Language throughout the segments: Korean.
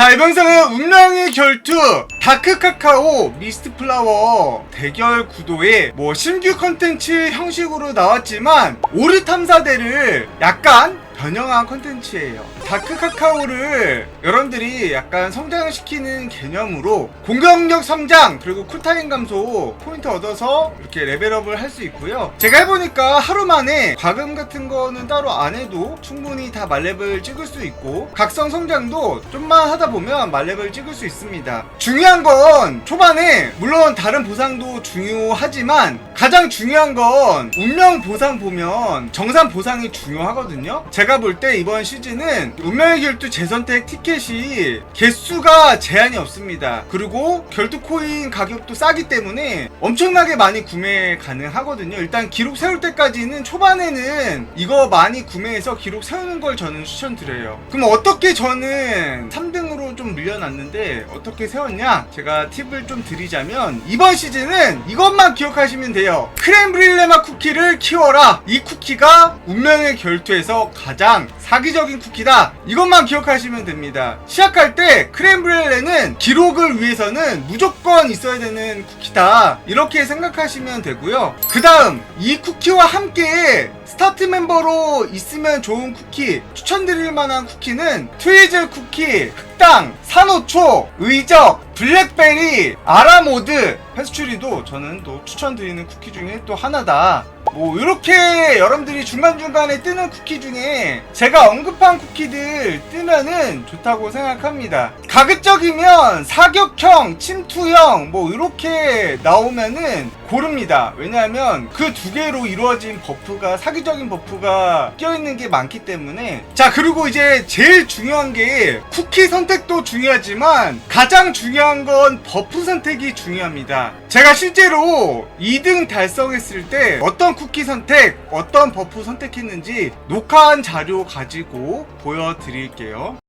자, 이번 영상은 운명의 결투 다크 카카오 미스트 플라워 대결 구도의 뭐 신규 컨텐츠 형식으로 나왔지만 오류 탐사대를 약간 변형한 컨텐츠예요. 다크 카카오를 여러분들이 약간 성장시키는 개념으로 공격력 성장 그리고 쿨타임 감소 포인트 얻어서 이렇게 레벨업을 할 수 있고요. 제가 해보니까 하루 만에 과금 같은 거는 따로 안 해도 충분히 다 말렙을 찍을 수 있고 각성 성장도 좀만 하다 보면 말렙을 찍을 수 있습니다. 중요한 건 초반에 물론 다른 보상도 중요하지만 가장 중요한 건 운명 보상 보면 정산 보상이 중요하거든요. 제가 볼 때 이번 시즌은 운명의 결투 재선택 티켓이 개수가 제한이 없습니다. 그리고 결투 코인 가격도 싸기 때문에 엄청나게 많이 구매 가능하거든요. 일단 기록 세울 때까지는 초반에는 이거 많이 구매해서 기록 세우는 걸 저는 추천드려요. 그럼 어떻게 저는 3등으로 좀 밀려났는데 어떻게 세웠냐? 제가 팁을 좀 드리자면 이번 시즌은 이것만 기억하시면 돼요. 크렘브릴레마 쿠키를 키워라. 이 쿠키가 운명의 결투에서 가장 사기적인 쿠키다. 이것만 기억하시면 됩니다. 시작할 때 크렘브렐레는 기록을 위해서는 무조건 있어야 되는 쿠키다. 이렇게 생각하시면 되고요. 그 다음 이 쿠키와 함께 스타트 멤버로 있으면 좋은 쿠키 추천드릴 만한 쿠키는 트위즐 쿠키, 흑당, 산호초, 의적, 블랙베리, 아라모드, 페스츄리도 저는 또 추천드리는 쿠키 중에 또 하나다. 뭐 이렇게 여러분들이 중간중간에 뜨는 쿠키 중에 제가 언급한 쿠키들 뜨면은 좋다고 생각합니다. 가급적이면 사격형, 침투형 뭐 이렇게 나오면은 고릅니다. 왜냐하면 그 두 개로 이루어진 버프가 사기적인 버프가 껴있는 게 많기 때문에 자 그리고 이제 제일 중요한 게 쿠키 선택도 중요하지만 가장 중요한 건 버프 선택이 중요합니다. 제가 실제로 2등 달성했을 때 어떤 쿠키 선택, 어떤 버프 선택했는지 녹화한 자료 가지고 보여드릴게요.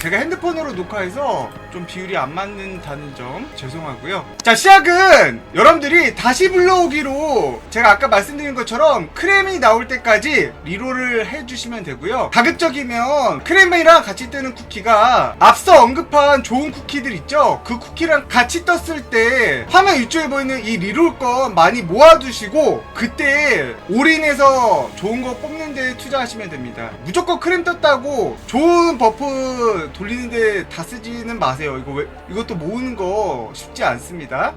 제가 핸드폰으로 녹화해서 좀 비율이 안 맞는다는 점 죄송하고요. 자 시작은 여러분들이 다시 불러오기로 제가 아까 말씀드린 것처럼 크렘이 나올 때까지 리롤을 해주시면 되고요. 가급적이면 크렘이랑 같이 뜨는 쿠키가 앞서 언급한 좋은 쿠키들 있죠? 그 쿠키랑 같이 떴을 때 화면 위쪽에 보이는 이 리롤 건 많이 모아두시고 그때 올인해서 좋은 거 뽑는 데 투자하시면 됩니다. 무조건 크렘 떴다고 좋은 버프 돌리는데 다 쓰지는 마세요. 이거 왜, 이것도 모으는 거 쉽지 않습니다.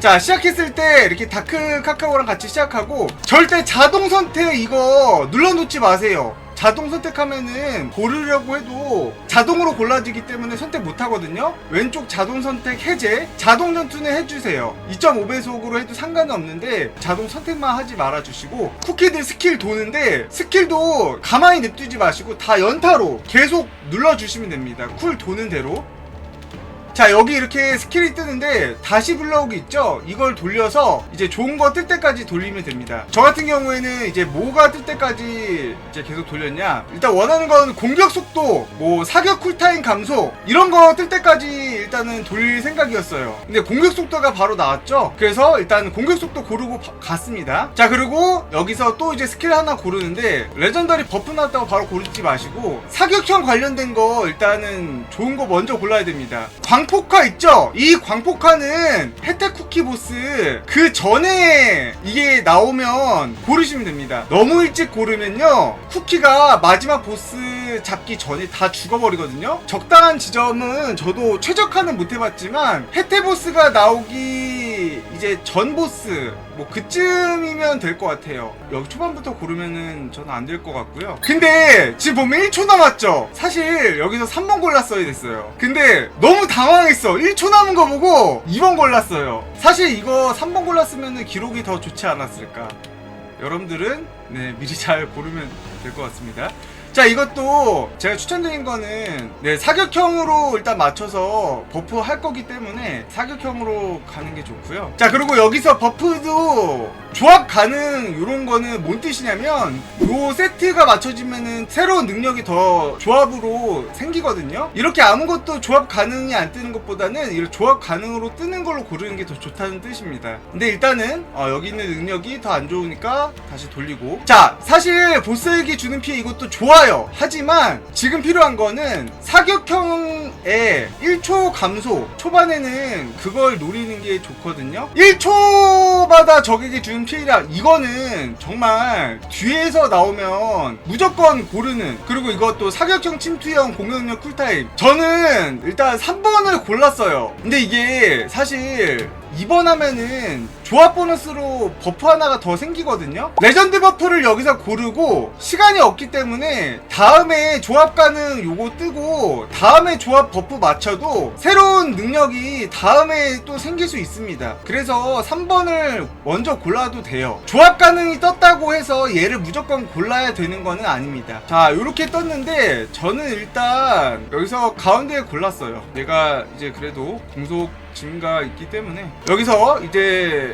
자, 시작했을 때 이렇게 다크 카카오랑 같이 시작하고 절대 자동 선택 이거 눌러놓지 마세요. 자동 선택하면은 고르려고 해도 자동으로 골라지기 때문에 선택 못 하거든요. 왼쪽 자동 선택 해제, 자동 전투는 해주세요. 2.5배속으로 해도 상관은 없는데 자동 선택만 하지 말아주시고 쿠키들 스킬 도는데 스킬도 가만히 냅두지 마시고 다 연타로 계속 눌러주시면 됩니다. 쿨 도는 대로. 자 여기 이렇게 스킬이 뜨는데 다시 불러오기 있죠? 이걸 돌려서 이제 좋은 거 뜰 때까지 돌리면 됩니다. 저 같은 경우에는 이제 뭐가 뜰 때까지 이제 계속 돌렸냐? 일단 원하는 건 공격 속도 뭐 사격 쿨타임 감소 이런 거 뜰 때까지 일단은 돌릴 생각이었어요. 근데 공격 속도가 바로 나왔죠? 그래서 일단 공격 속도 고르고 바- 갔습니다. 자 그리고 여기서 또 이제 스킬 하나 고르는데 레전더리 버프 나왔다고 바로 고르지 마시고 사격형 관련된 거 일단은 좋은 거 먼저 골라야 됩니다. 광 폭화 있죠? 이 광폭화는 혜택 쿠키 보스 그 전에 이게 나오면 고르시면 됩니다. 너무 일찍 고르면요. 쿠키가 마지막 보스 잡기 전에 다 죽어버리거든요. 적당한 지점은 저도 최적화는 못 해봤지만 혜택 보스가 나오기 이제 전 보스 뭐 그쯤이면 될 것 같아요. 여기 초반부터 고르면은 저는 안 될 것 같고요. 근데 지금 보면 1초 남았죠? 사실 여기서 3번 골랐어야 됐어요. 근데 너무 당황했어. 1초 남은 거 보고 2번 골랐어요. 사실 이거 3번 골랐으면 기록이 더 좋지 않았을까. 여러분들은 네, 미리 잘 고르면 될 것 같습니다. 자 이것도 제가 추천드린 거는 네 사격형으로 일단 맞춰서 버프 할 거기 때문에 사격형으로 가는 게 좋고요. 자 그리고 여기서 버프도 조합 가능 이런 거는 뭔 뜻이냐면 요 세트가 맞춰지면은 새로운 능력이 더 조합으로 생기거든요. 이렇게 아무것도 조합 가능이 안 뜨는 것보다는 이런 조합 가능으로 뜨는 걸로 고르는 게 더 좋다는 뜻입니다. 근데 일단은 어, 여기 있는 능력이 더 안 좋으니까 다시 돌리고. 자 사실 보스에게 주는 피해 이것도 좋아요. 하지만 지금 필요한 거는 사격형의 1초 감소. 초반에는 그걸 노리는 게 좋거든요. 1초마다 적에게 주는 피해량 이거는 정말 뒤에서 나오면 무조건 고르는 그리고 이것도 사격형 침투형 공격력 쿨타임 저는 일단 3번을 골랐어요 근데 이게 사실 2번 하면은 조합 보너스로 버프 하나가 더 생기거든요. 레전드 버프를 여기서 고르고 시간이 없기 때문에 다음에 조합 가능 요거 뜨고 다음에 조합 버프 맞춰도 새로운 능력이 다음에 또 생길 수 있습니다. 그래서 3번을 먼저 골라도 돼요. 조합 가능이 떴다고 해서 얘를 무조건 골라야 되는 거는 아닙니다. 자 이렇게 떴는데 저는 일단 여기서 가운데에 골랐어요. 얘가 이제 그래도 공속 증가 있기 때문에 여기서 이제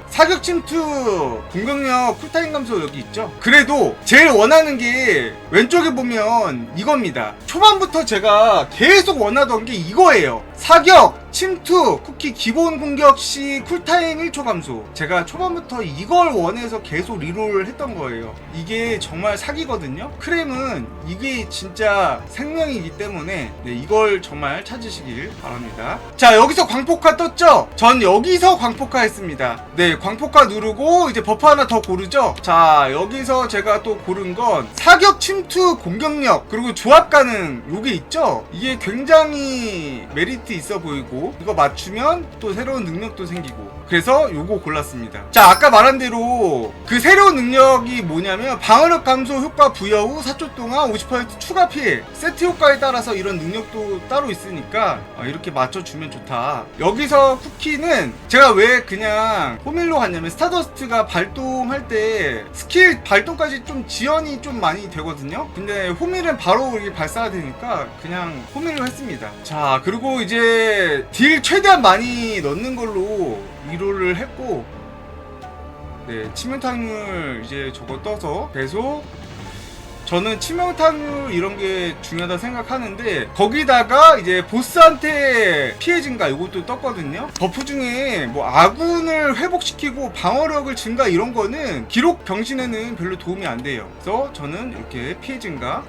사격 침투 공격력 쿨타임 감소 여기 있죠? 그래도 제일 원하는 게 왼쪽에 보면 이겁니다. 초반부터 제가 계속 원하던 게 이거예요. 사격 침투 쿠키 기본 공격 시 쿨타임 1초 감소. 제가 초반부터 이걸 원해서 계속 리롤을 했던 거예요. 이게 정말 사기거든요. 크렘은 이게 진짜 생명이기 때문에 네, 이걸 정말 찾으시길 바랍니다. 자 여기서 광폭화 떴죠? 전 여기서 광폭화 했습니다. 네 광폭화 누르고 이제 버프 하나 더 고르죠? 자 여기서 제가 또 고른 건 사격 침투 공격력 그리고 조합 가능 요게 있죠? 이게 굉장히 메리트 있어 보이고 이거 맞추면 또 새로운 능력도 생기고 그래서 요거 골랐습니다. 자 아까 말한 대로 그 새로운 능력이 뭐냐면 방어력 감소 효과 부여 후 4초 동안 50% 추가 피해 세트 효과에 따라서 이런 능력도 따로 있으니까 아, 이렇게 맞춰주면 좋다. 여기서 쿠키는 제가 왜 그냥 호밀로 갔냐면 스타더스트가 발동할 때 스킬 발동까지 좀 지연이 좀 많이 되거든요. 근데 호밀은 바로 이렇게 발사가 되니까 그냥 호밀로 했습니다. 자 그리고 이제 딜 최대한 많이 넣는 걸로 위로 를 했고 네 치명타율 이제 저거 떠서 계속 저는 치명타율 이런 게 중요하다 생각하는데 거기다가 이제 보스한테 피해 증가 이것도 떴거든요. 버프 중에 뭐 아군을 회복시키고 방어력을 증가 이런 거는 기록 병신에는 별로 도움이 안 돼요. 그래서 저는 이렇게 피해 증가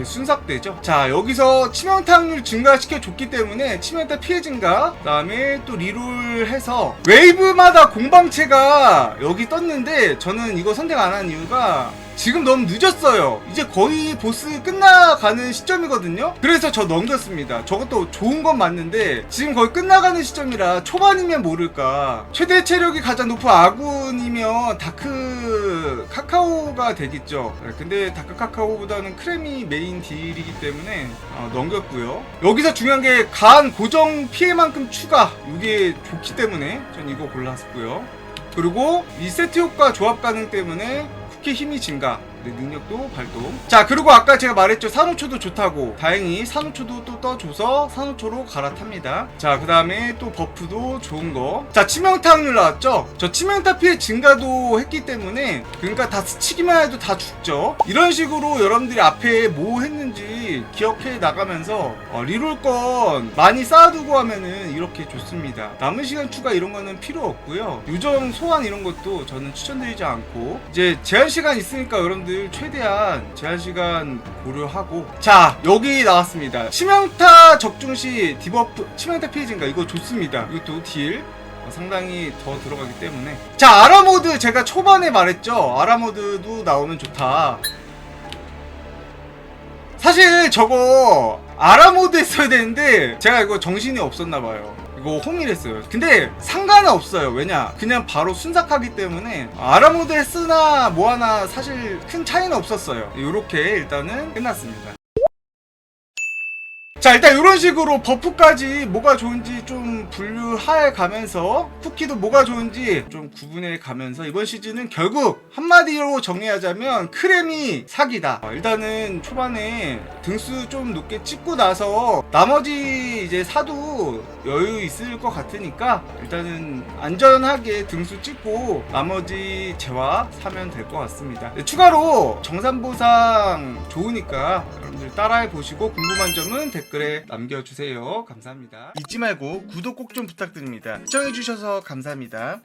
그 순삭되죠. 자 여기서 치명타율 증가시켜 줬기 때문에 치명타 피해 증가, 그다음에 또 리롤해서 웨이브마다 공방체가 여기 떴는데 저는 이거 선택 안 한 이유가 지금 너무 늦었어요. 이제 거의 보스 끝나가는 시점이거든요. 그래서 저 넘겼습니다. 저것도 좋은 건 맞는데 지금 거의 끝나가는 시점이라 초반이면 모를까. 최대 체력이 가장 높은 아군이면 다크 카카오가 되겠죠. 네, 근데 다크 카카오보다는 크레미 메인 딜이기 때문에 어, 넘겼고요. 여기서 중요한 게 간 고정 피해만큼 추가. 이게 좋기 때문에 전 이거 골랐고요. 그리고 이 세트 효과 조합 가능 때문에 쿠키 힘이 증가. 네, 능력도 발동. 자 그리고 아까 제가 말했죠. 산호초도 좋다고. 다행히 산호초도 또 떠줘서 산호초로 갈아탑니다. 자 그 다음에 또 버프도 좋은 거 자 치명타 확률 나왔죠? 저 치명타 피해 증가도 했기 때문에 그러니까 다 스치기만 해도 다 죽죠. 이런 식으로 여러분들이 앞에 뭐 했는지 기억해 나가면서 어, 리롤 건 많이 쌓아두고 하면은 이렇게 좋습니다. 남은 시간 추가 이런 거는 필요 없고요. 요정 소환 이런 것도 저는 추천드리지 않고. 이제 제한 시간 있으니까 여러분들 최대한 제한 시간 고려하고. 자 여기 나왔습니다. 치명타 적중 시 디버프 치명타 피해 증가? 이거 좋습니다. 이것도 딜. 어, 상당히 더 들어가기 때문에. 자 아라모드 제가 초반에 말했죠? 아라모드도 나오면 좋다. 사실 저거 아라모드 했어야 되는데 제가 이거 정신이 없었나 봐요 이거 홍일했어요. 근데 상관은 없어요. 왜냐? 그냥 바로 순삭하기 때문에 아라모드 했으나 뭐하나 사실 큰 차이는 없었어요. 이렇게 일단은 끝났습니다 자 일단 이런 식으로 버프까지 뭐가 좋은지 좀 분류해 가면서 쿠키도 뭐가 좋은지 좀 구분해 가면서 이번 시즌은 결국 한마디로 정리하자면 크렘이 사기다. 어, 일단은 초반에 등수 좀 높게 찍고 나서 나머지 이제 사도 여유 있을 것 같으니까 일단은 안전하게 등수 찍고 나머지 재화 사면 될 것 같습니다. 네, 추가로 정산보상 좋으니까 여러분들 따라해 보시고 궁금한 점은 댓글에 남겨주세요. 감사합니다. 잊지 말고 구독 꼭 좀 부탁드립니다. 시청해주셔서 감사합니다